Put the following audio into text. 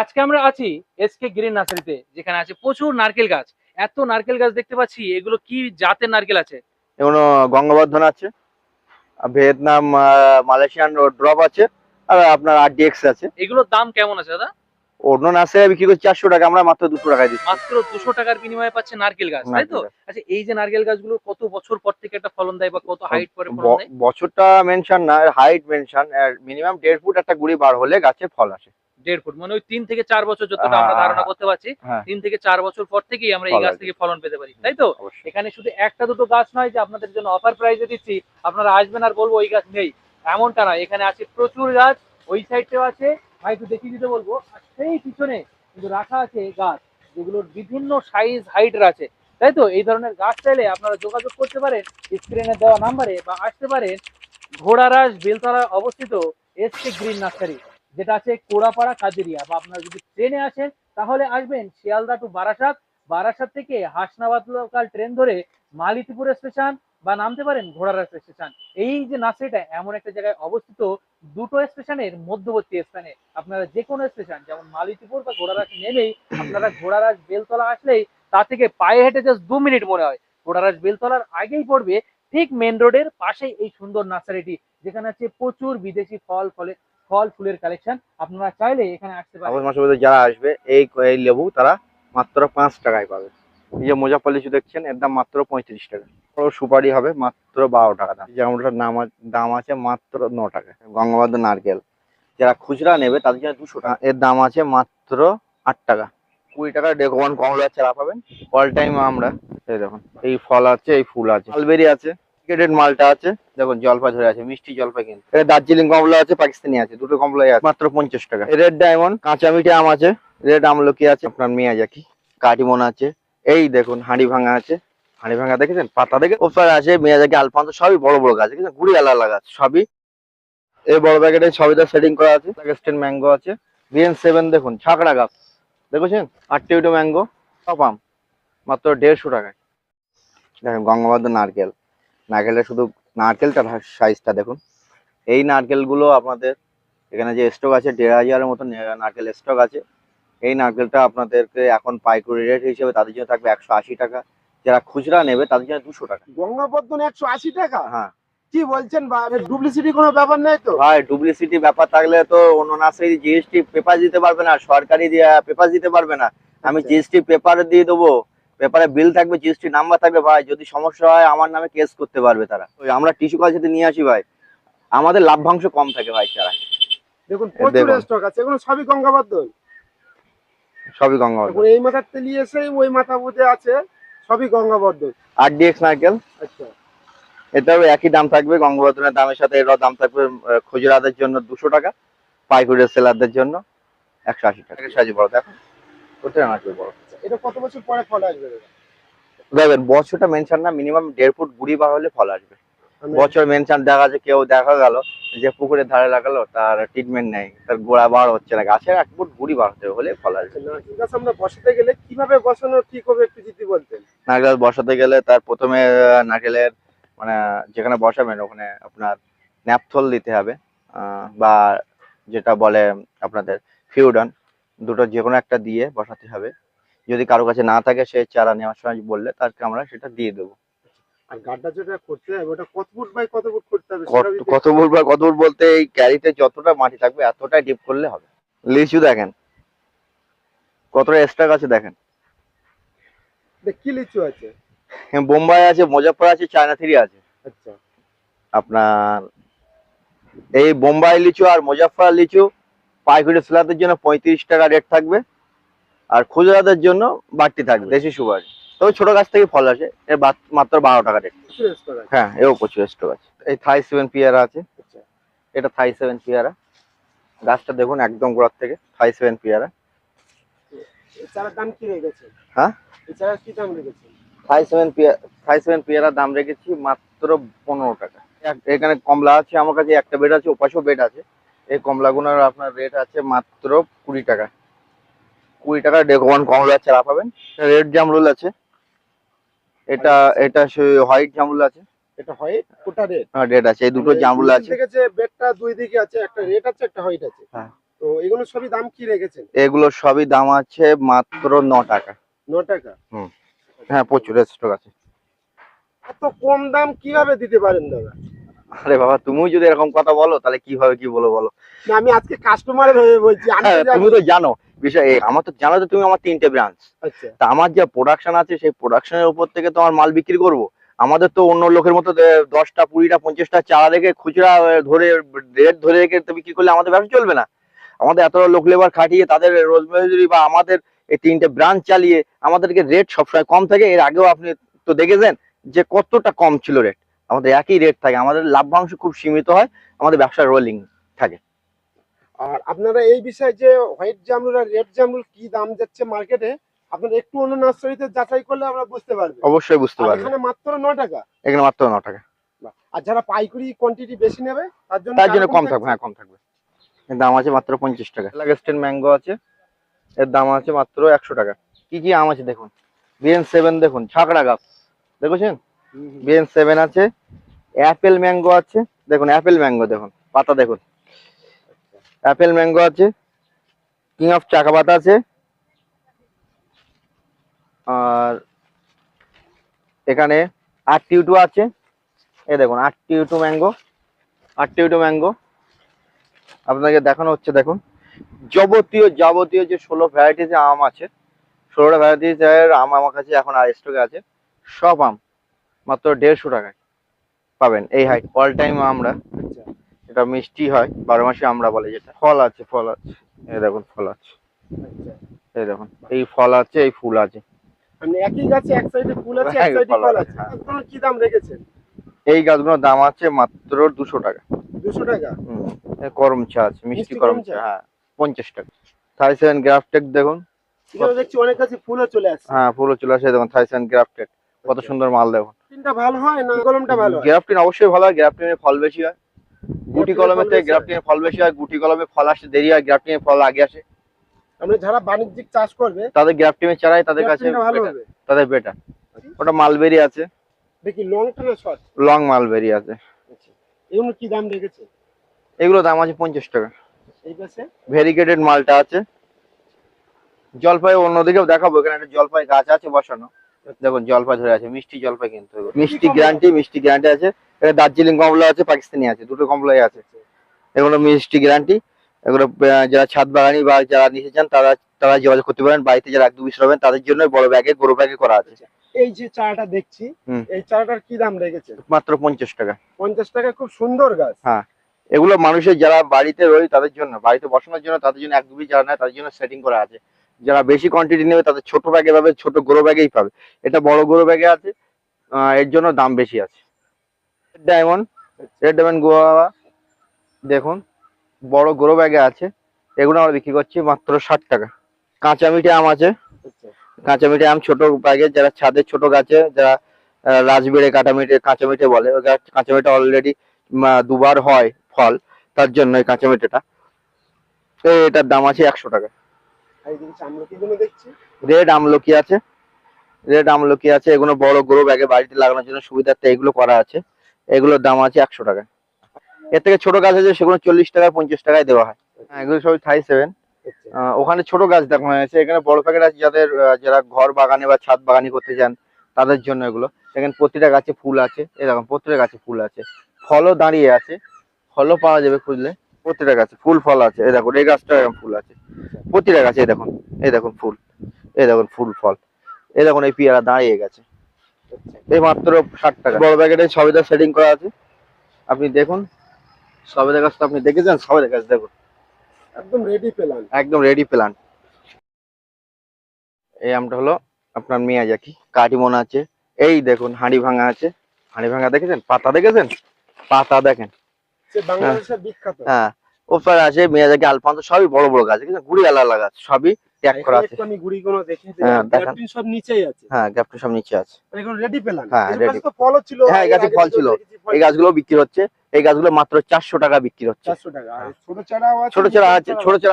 আজকে আমরা আছি এসকে গ্রিন নার্সারিতে যেখানে আছে প্রচুর নারকেল গাছ। এত নারকেল গাছ দেখতে পাচ্ছি এগুলো কি জাতের নারকেল আছে? যেমন গঙ্গাবর্ধন আছে আর ভিয়েতনাম মালয়েশিয়ান ড্রপ আছে আর আপনার আর ডিএক্স আছে। এগুলোর দাম কেমন আছে দাদা? অন্য নার্সারি বিক্রি করছি চারশো টাকা আমরা মাত্র দুশো টাকায় দিচ্ছি। মাত্র দুশো টাকার বিনিময়ে পাচ্ছে নারকেল গাছ তাই তো? আচ্ছা এই যে নারকেল গাছগুলো কত বছর পর থেকে একটা ফলন দেয় বা কত হাইট পরে বছরটা মেনশন না হাইট মেনশন মিনিমাম দেড় ফুট একটা গুড়ি বার হলে গাছে ফল আসে। দেড় ফুট মানে ওই তিন থেকে চার বছর যতটা আমরা হ্যাঁ, ধারণা হ্যাঁ। করতে পারছি হ্যাঁ তিন থেকে চার বছর পর থেকেই আমরা এই গাছ থেকে ফলন পেতে পারি তাই তো? এখানে শুধু একটা দুটো গাছ নয় যে আপনাদের জন্য অফার প্রাইসে দিচ্ছি আপনারা আসবেন আর বলব ওই গাছ নেই এমনটা নয় এখানে আছে প্রচুর গাছ ওই সাইডটাও আছে ভাই একটু দেখিয়ে দিতে বলব আর সেই পিছনে কিন্তু রাখা আছে গাছ যেগুলোর বিভিন্ন সাইজ হাইটের আছে তাই তো? এই ধরনের গাছ চাইলে আপনারা যোগাযোগ করতে পারেন স্ক্রিনে দেওয়া নাম্বারে বা আসতে পারেন ঘোড়ারাস বেলতলা অবস্থিত এসকে গ্রিন নার্সারি যেটা আছে কোড়াপাড়া কাজেরিয়া বা আপনারা যদি ট্রেনে আসেন, তাহলে আসবেন শিয়ালদা টু বারাসাত। বারাসাত থেকে হাসনাবাদ লোকাল ট্রেন ধরে মালিতিপুর স্টেশন বা নামতে পারেন ঘোড়ারাস স্টেশন এই যে নার্সারিটা, এমন একটা জায়গায় অবস্থিত, দুটো স্টেশনের মধ্যবর্তী স্থানে। আপনারা যে কোনো স্টেশন যেমন মালিতিপুর বা ঘোড়ারাস নেমেই আপনারা ঘোড়ারাস বেলতলা আসলেই তা থেকে পায়ে হেঁটে জাস্ট দু মিনিট মনে হয়। ঘোড়ারাস বেলতলার আগেই পড়বে ঠিক মেন রোডের পাশেই এই সুন্দর নার্সারিটি, যেখানে আছে প্রচুর বিদেশি ফল, ফলে ফল ফুলের কালেকশন আপনারা চাইলে এখানে আসতে পারেন। মাসের মধ্যে যারা আসবে, এই এই লেবু তারা মাত্র পাঁচ টাকায় পাবে। এই যে মোজাফর দেখছেন, এর দাম মাত্র পঁয়ত্রিশ টাকা। বড় সুপারি হবে, মাত্র বারো টাকা দাম। যেমনটার নাম দাম আছে মাত্র ন টাকা। গঙ্গাবদ্ধ নারকেল। যারা খুচরা নেবে, তাদের জন্য দুশো টাকা। এর দাম আছে মাত্র আট টাকা। কুড়ি টাকা ডেকোয়ান কমলা চারা পাবেন। অল টাইম আমরা। এই দেখুন, এই ফল আছে, এই ফুল আছে। মালবেরি আছে। কেটেড মালটা আছে। দেখুন জলপাই ধরে আছে মিষ্টি জলপাই কিন্তু। এটা দার্জিলিং কমলা আছে পাকিস্তানি আছে দুটো কমলাই আছে। মাত্র পঞ্চাশ টাকা। রেড ডায়মন্ড কাঁচা মিঠে আম আছে রেড আমলকি আছে আপনার মিয়াজাকি কাটিমন আছে। এই দেখুন হাঁড়ি ভাঙা আছে। হাঁড়ি ভাঙা দেখেছেন? পাতা দেখে ওপর আছে মিয়াজাকি আলফান্ত সবই বড় বড় গাছ দেখেছেন? গুড়ি আলা আলা গাছ সবই। এই বড় প্যাকেটে সবইটা সেটিং করা আছে। স্টেন ম্যাঙ্গো আছে। বিএন সেভেন দেখুন ছাকড়া গাছ। দেখেছেন? আটটিউটো ম্যাঙ্গো সব আম। মাত্র দেড়শো টাকায়। দেখেন গঙ্গাবদ্ধ নারকেল। নারকেলটা শুধু নারকেলটার সাইজটা দেখুন। এই নারকেলগুলো আপনাদের এখানে যে স্টক আছে দেড় হাজারের মতো নারকেল স্টক আছে। এই নারকেলটা আপনাদেরকে এখন পাইকারি রেট হিসেবে তাদের জন্য থাকবে একশো আশি টাকা। যারা খুচরা নেবে তাদের জন্য দুশো টাকা। গঙ্গাবর্ধন একশো আশি টাকা? হ্যাঁ। কি বলছেন ডুপ্লিসিটি কোনো ব্যাপার নেই তো? ভাই ডুপ্লিসিটি ব্যাপার থাকলে তো অন্য নার্সারি জিএসটি পেপার দিতে পারবে না সরকারি পেপার দিতে পারবে না। আমি আচ্ছা। জিএসটি পেপার দিয়ে দেবো। পেপারে বিল থাকবে জিএসটি নাম্বার থাকবে ভাই। যদি সমস্যা হয় আমার নামে কেস করতে পারবে তারা। ওই আমরা টিস্যু কাজ যদি নিয়ে আসি ভাই। আমাদের লাভ্যাংশ কম থাকে ভাই তারা। দেখুন প্রচুর স্টক আছে। এগুলো সবই গঙ্গাবর্ধন সবই গঙ্গা এখন এই মাথার তেলি এসে ওই মাথা বুঝে আছে সবই গঙ্গাবর্ধন আর ডিএক্স নারকেল। আচ্ছা। এটাও একই দাম থাকবে গঙ্গবর্ধনের দামের সাথে এটাও দাম থাকবে খুচরাদের জন্য দুশো টাকা পাইকারি সেলারদের জন্য একশো আশি টাকা। সাইজ বড় দেখো। ওটা নারকেল বড়। এটা কত বছর পরে ফল আসবে দেখবেন বছরটা মেনশন না মিনিমাম দেড় ফুট গুড়ি বার হলে ফল আসবে। বছর মেনশন দেখা যাচ্ছে কেউ দেখা গেল যে পুকুরের ধারে লাগালো তার ট্রিটমেন্ট নেই তার গোড়া বার হচ্ছে না গাছের এক ফুট গুড়ি বার হতে হলে ফল আসবে। নারকেল গাছ আমরা বসাতে গেলে কীভাবে বসানো ঠিক হবে একটু যদি বলতেন? নারকেল গাছ বসাতে গেলে তার প্রথমে নারকেলের মানে যেখানে বসাবেন ওখানে আপনার ন্যাপথল দিতে হবে বা যেটা বলে আপনাদের ফিউডন দুটো যে কোনো একটা দিয়ে বসাতে হবে। যদি কারও কাছে না থাকে সে চারা নেওয়ার সময় বললে তাকে আমরা সেটা দিয়ে দেবো। আর গাড্ডা যেটা করতে হবে ওটা কত ফুট বাই কত ফুট করতে হবে কত সেটা যদি- কত ফুট বা কত ফুট বলতে এই ক্যারিতে যতটা মাটি থাকবে এতটাই ডিপ করলে হবে। লিচু দেখেন কতটা এক্সট্রা আছে দেখেন। কি লিচু আছে? হ্যাঁ, বোম্বাই আছে মুজাফর আছে চায়না থ্রি আছে। আচ্ছা। আপনার এই বোম্বাই লিচু আর মুজাফর লিচু পাইকারি সেলারদের জন্য পঁয়ত্রিশ টাকা রেট থাকবে। আর খুচরাদের জন্য বাড়তি থাকবে দেশি সুগার তবে ছোট গাছ থেকে ফল আসে এর মাত্র বারো টাকা রেট হ্যাঁ এও প্রচুর স্টক আছে। এই থাই সেভেন পেয়ারা আছে। আচ্ছা। এটা থাই সেভেন পিয়ারা। গাছটা দেখুন একদম গোড়ার থেকে থাই সেভেন পেয়ারা। হ্যাঁ? থাই সেভেন পেয়ারা থাই সেভেন পেয়ারার দাম রেখেছি মাত্র পনেরো টাকা। এখানে কমলা আছে আমার কাছে একটা বেড আছে ওপাশেও বেড আছে। এই কমলাগুলোর আপনার রেট আছে মাত্র কুড়ি টাকা। কুড়ি টাকা ডেকোয়ান কমলা চারা পাবেন। রেড জামরুল আছে। এটা এটা হোয়াইট জামরুল আছে। এটা হোয়াইট ওটা রেড। রেড আছে। এই দুটো জামরুল আছে। দেখেছে বেডটা দুই দিকে আছে একটা রেড আছে একটা হোয়াইট আছে। হ্যাঁ। তো এগুলো সবই দাম কি রেখেছেন? এগুলো সবই দাম আছে মাত্র টাকা। টাকা? হ্যাঁ প্রচুর স্টক আছে। এত কম দাম কীভাবে দিতে পারেন দাদা? আরে বাবা তুমিও যদি এরকম কথা বলো তাহলে কীভাবে কি বলো বলো? না আমি আজকে কাস্টমারের হয়ে বলছি হ্যাঁ। তুমি তো জানো বিষয় আমার তো জানো তো তুমি আমার তিনটে ব্রাঞ্চ আচ্ছা। তা আমার যে প্রোডাকশন আছে সেই প্রোডাকশনের উপর থেকে তো আমার মাল বিক্রি করব। আমাদের তো অন্য লোকের মতো দশটা কুড়িটা পঞ্চাশটা চারা রেখে খুচরা ধরে রেট ধরে রেখে তো বিক্রি করলে আমাদের ব্যবসা চলবে না। আমাদের এত লোক লেবার খাটিয়ে তাদের রোজ মজুরি বা আমাদের এই তিনটে ব্রাঞ্চ চালিয়ে আমাদেরকে রেট সবসময় কম থাকে। এর আগেও আপনি তো দেখেছেন যে কতটা কম ছিল রেট আমাদের একই রেট থাকে আমাদের লাভ্যাংশ খুব সীমিত হয় আমাদের ব্যবসা রোলিং থাকে। আর আপনারা এই বিষয়ে যে হোয়াইট জামরুল আর রেড জামরুল কি দাম যাচ্ছে মার্কেটে আপনারা একটু অন্য নার্সারিতে যাচাই করলে আমরা বুঝতে পারব। অবশ্যই বুঝতে আর পারবেন এখানে মাত্র ন টাকা? এখানে মাত্র ন টাকা। আর যারা পাইকারি কোয়ান্টিটি বেশি নেবে তার জন্য তার জন্য কম থাকবে হ্যাঁ কম থাকবে। এর দাম আছে মাত্র পঞ্চাশ টাকা। লাগেস্টেন ম্যাঙ্গো আছে। এর দাম আছে মাত্র একশো টাকা। কি কি আম আছে দেখুন। বিএন সেভেন দেখুন ছাকড়া গাছ। দেখেছেন। B N seven. Apple mango আছে। দেখুন অ্যাপেল ম্যাঙ্গো দেখুন। পাতা দেখুন। অ্যাপেল ম্যাঙ্গো আছে। কিং অফ চাকা পাতা আছে। আর এখানে আট টিউটু আছে। এ দেখুন আট টিউটু ম্যাঙ্গো আট টিউটু ম্যাঙ্গো আপনাকে দেখানো হচ্ছে দেখুন। যাবতীয় যাবতীয় যে ষোলো ভ্যারাইটিস আম আছে ষোলোটা ভ্যারাইটিস আম আমার কাছে এখন আর স্টকে আছে। সব আম। মাত্র দেড়শো টাকায় পাবেন। এই হাইট অল টাইম আমরা। আচ্ছা। এটা মিষ্টি হয় বারো মাসে আমরা বলে যেটা। ফল আছে ফল আছে। এই দেখুন ফল আছে। আচ্ছা। এই দেখুন এই ফল আছে এই ফুল আছে। মানে একই গাছে এক সাইডে ফুল আছে এক হ্যাঁ, সাইডে ফল ফল আছে, আছে। আপনারা কি দাম রেখেছেন? এই গাছগুলোর দাম আছে মাত্র দুশো টাকা। দুশো টাকা? করম চা আছে মিষ্টি করম চা? হ্যাঁ পঞ্চাশ টাকা। থাই সেভেন গ্রাফটেড দেখুন দেখছি অনেক কাছে ফুলও চলে আসছে। হ্যাঁ ফুলও চলে আসে দেখুন থাই সেভেন গ্রাফটেড কত সুন্দর মাল দেখুন। তিনটা ভালো হয় না কলমটা ভালো অবশ্যই ভালো হয় ফল বেশি হয়। গুটি কলমের থেকে। গ্রাফটিনের ফল বেশি হয়? গুটি কলমে ফল আসতে দেরি হয় গ্রাফটিনের ফল আগে আসে। আমরা যারা বাণিজ্যিক চাষ করবে তাদের চারাই তাদের কাছে ভালো হবে। তাদের বেটার ওটা মালবেরি আছে। দেখি না শর্ট? লং মালবেরি আছে। এগুলো কি দাম রেখেছে? এগুলো দাম আছে পঞ্চাশ টাকা। এই পাশে? ভেরিগেটেড মালটা আছে। জলপাই অন্যদিকেও দেখাবো এখানে একটা জলপাই গাছ আছে বসানো। দেখুন জলপাই ধরে আছে মিষ্টি জলপাই কিন্তু। মিষ্টি? গ্যারান্টি মিষ্টি গ্যারান্টি আছে। এটা দার্জিলিং কমলা আছে পাকিস্তানি আছে দুটো কমলাই আছে। এগুলো মিষ্টি গ্যারান্টি এগুলো যারা ছাদ বাগানি বা যারা নিতে চান তারা তারা যোগাযোগ করতে পারেন। বাড়িতে যারা এক দু রবেন তাদের জন্য বড় ব্যাগে গরু ব্যাগে করা আছে। এই যে চারাটা দেখছি এই চারাটার কি দাম রেখেছে মাত্র পঞ্চাশ টাকা। পঞ্চাশ টাকা খুব সুন্দর গাছ। হ্যাঁ। এগুলো মানুষের যারা বাড়িতে রয়ে তাদের জন্য বাড়িতে বসানোর জন্য তাদের জন্য এক দুবি যারা নেয় তাদের জন্য সেটিং করা আছে। যারা বেশি কোয়ান্টিটি নেবে তাদের ছোট ব্যাগে পাবে ছোট গরো ব্যাগেই পাবে। এটা বড় গরো ব্যাগে আছে এর জন্য দাম বেশি আছে। রেড ডায়মন্ড রেড ডায়মন্ড গোয়া দেখুন বড় গরো ব্যাগে আছে এগুলো আমরা বিক্রি করছি মাত্র ষাট টাকা। কাঁচা মিঠে আম আছে। আচ্ছা, কাঁচা মিঠে আম ছোট ব্যাগে যারা ছাদে ছোট গাছে যারা রাজবেড়ে কাঁচা মিঠে কাঁচা মিঠে বলে ওই কাঁচা মিঠে অলরেডি দুবার হয় ফল তার জন্য এই কাঁচা মিঠেটা। তো এটার দাম আছে একশো টাকা আর এদিকে চামড়কিগুলো দেখছি রেড আমলকি আছে। রেড আমলকি আছে এগুলো বড় গরু ব্যাগে বাড়িতে লাগানোর জন্য সুবিধার্থে এগুলো করা আছে। এগুলোর দাম আছে একশো টাকা। এর থেকে ছোট গাছ আছে সেগুলো চল্লিশ টাকা পঞ্চাশ টাকায় দেওয়া হয়। হ্যাঁ, এগুলো সব থাই সেভেন। আচ্ছা, ওখানে ছোট গাছ দেখানো হয়েছে। এখানে বড় প্যাকেট আছে যাদের যারা ঘর বাগানে বা ছাদ বাগানি করতে চান তাদের জন্য এগুলো। এখানে প্রতিটা গাছে ফুল আছে। এরকম প্রতিটা গাছে ফুল আছে। ফলও দাঁড়িয়ে আছে। ফলও পাওয়া যাবে খুঁজলে। প্রতিটা গাছে ফুল ফল আছে। এই দেখুন এই গাছটা এরকম ফুল আছে। প্রতিটা গাছে এই দেখুন এই দেখুন ফুল এই দেখুন ফুল ফল এই দেখুন এই পেয়ারা দাঁড়িয়ে গেছে। এই মাত্র ষাট টাকা বড় প্যাকেটে সবেদা সেটিং করা আছে। আপনি দেখুন সবেদা গাছটা আপনি দেখেছেন? সবেদা গাছ দেখুন। একদম রেডি পেলাম। একদম রেডি প্ল্যান এই আমটা হলো আপনার মিয়াজাকি কাটিমন আছে। এই দেখুন হাঁড়ি ভাঙা আছে। হাঁড়ি ভাঙা দেখেছেন? পাতা দেখেছেন? পাতা দেখেন। হ্যাঁ। ওপর আছে মিয়াজাকি সবই বড় বড় গাছ গুড়ি আলাদা গাছ সবই করা আছে। দেখে হ্যাঁ, সব নিচেই আছে। হ্যাঁ সব নিচে আছে। এখন রেডি পেলাম। হ্যাঁ, তো ছিল হ্যাঁ, গাছে ফল ছিল। এই গাছগুলো বিক্রি হচ্ছে এই গাছগুলো মাত্র চারশো টাকা বিক্রি হচ্ছে। টাকা ছোট আছে ছোট চারা আছে ছোট চারা